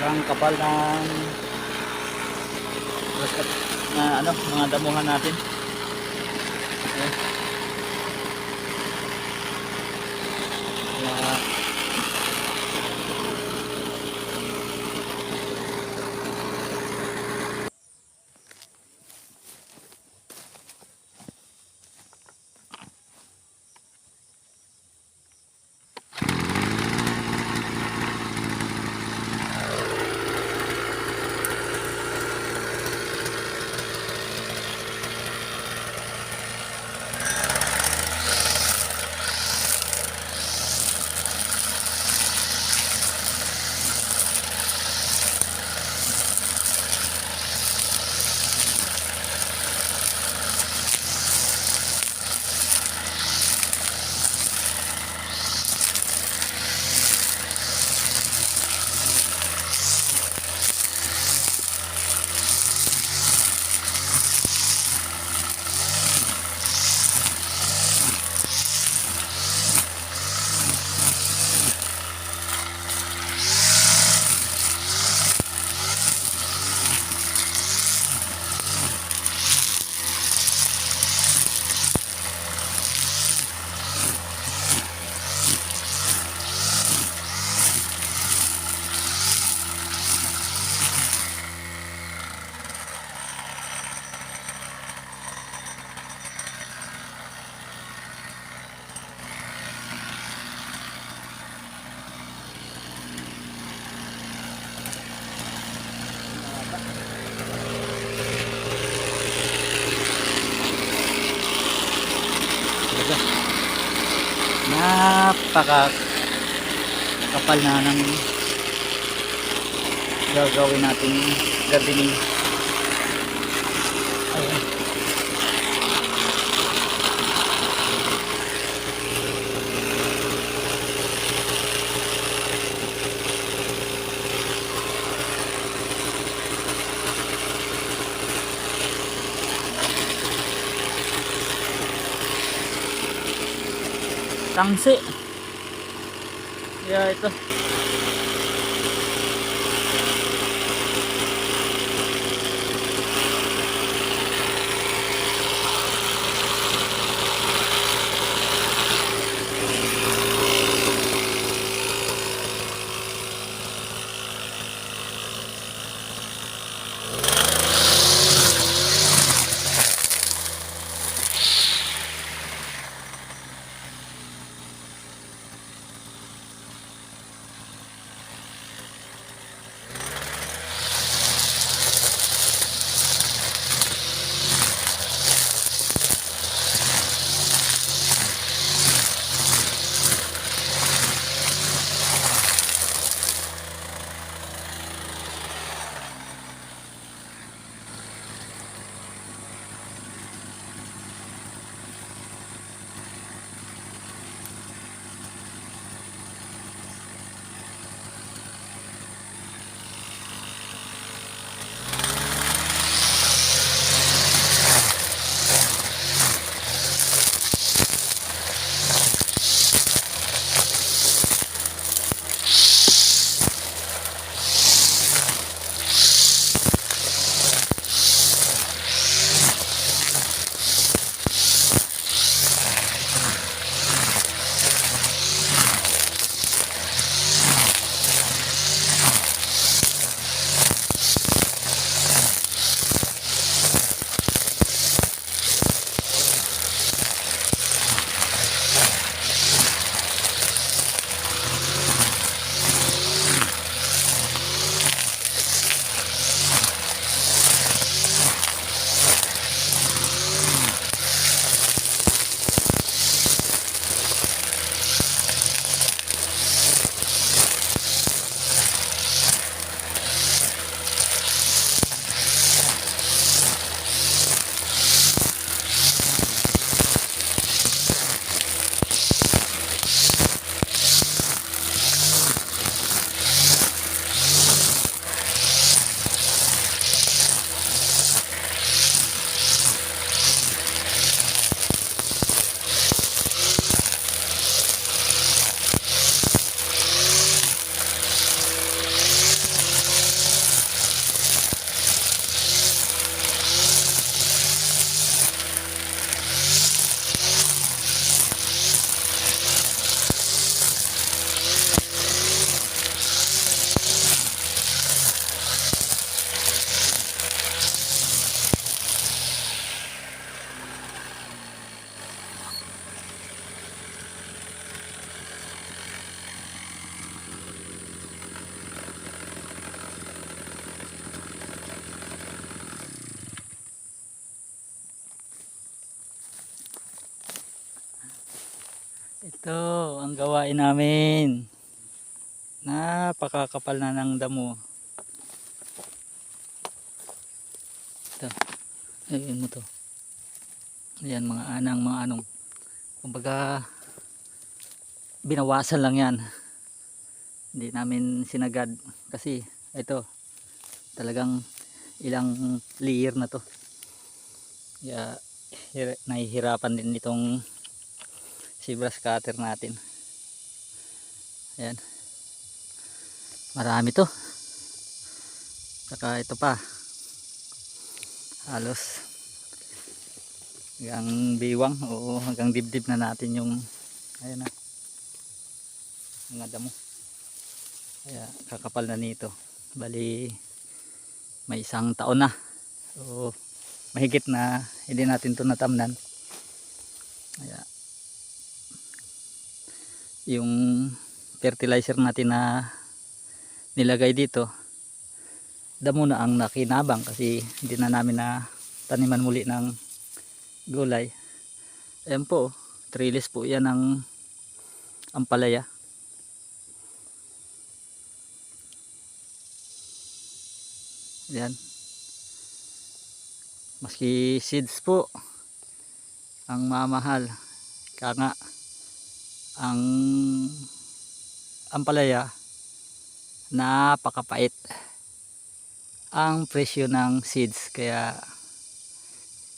ang kapal ng na ano, mga damuhan natin. Ayan. Kaya, Talaga. Napaka kapal na ng gagawin nating gardening. Ayan. Tangsi. Kaya ito. Ito ang gawain namin. Napakakapal na ng damo. Ito. Ayun mo to. Ayan mga anang mga anong. Kumbaga binawasan lang yan. Hindi namin sinagad kasi ito talagang ilang layer na to. Kaya hir- nahihirapan din itong si brush cutter natin. Ayan. Marami to. Saka ito pa. Halos hanggang biwang o hanggang dibdib na natin yung ayan na mga damo. Kaya kakapal na nito. Bali may isang taon na. So mahigit na hindi natin to natamnan. Kaya yung fertilizer natin na nilagay dito damo na ang nakinabang kasi hindi na namin na taniman muli ng gulay. Ayan po trellis po yan ng ampalaya. Yan maski seeds po ang mamahal. Kaya nga ang ampalaya napakapait. Ang presyo ng seeds kaya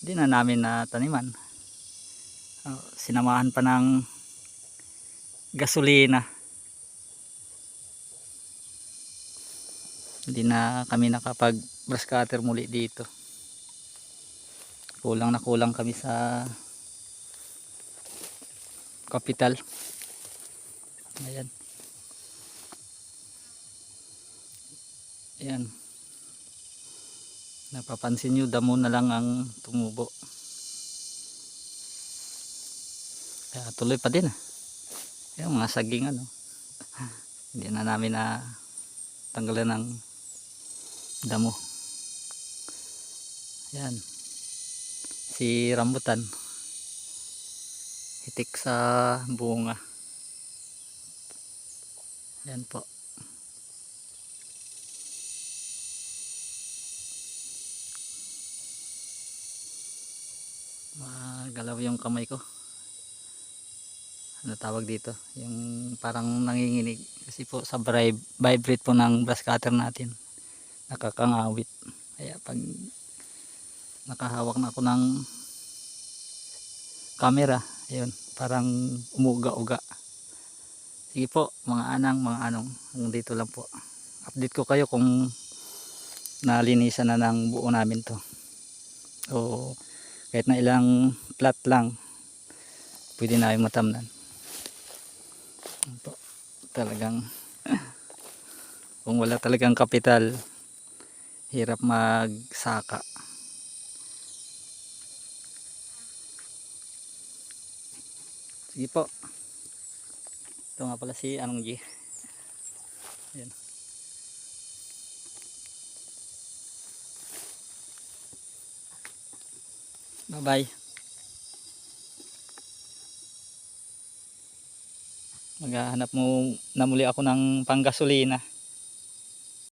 hindi na namin na taniman. Ah, sinamahan pa ng gasolina. Hindi na kami nakapag brush cutter muli dito. Kulang na kulang kami sa kapital. Ayan. Ayan. Napapansin nyo damo na lang ang tumubo. Kaya tuloy pa din ah. yung mga saging ano. Hindi na namin na tanggalan ng damo. Yan si rambutan hitik sa bunga. Yan po. Magalaw yung kamay ko. Ano tawag dito? Yung parang nanginginig. Kasi po sa vib- vibrate po ng brush cutter natin nakakangawit. Kaya pag nakahawak na ako ng camera ayun parang umuga-uga. Sige po mga anang mga anong hanggang dito lang po. Update ko kayo kung nalinisan na ng buo namin to. O kahit na ilang plat lang pwede na yung matamnan po. talagang kung wala talagang kapital hirap magsaka sige po. Ito nga pala si Anong G. Ayan. bye bye maghahanap mo na muli ako ng panggasolina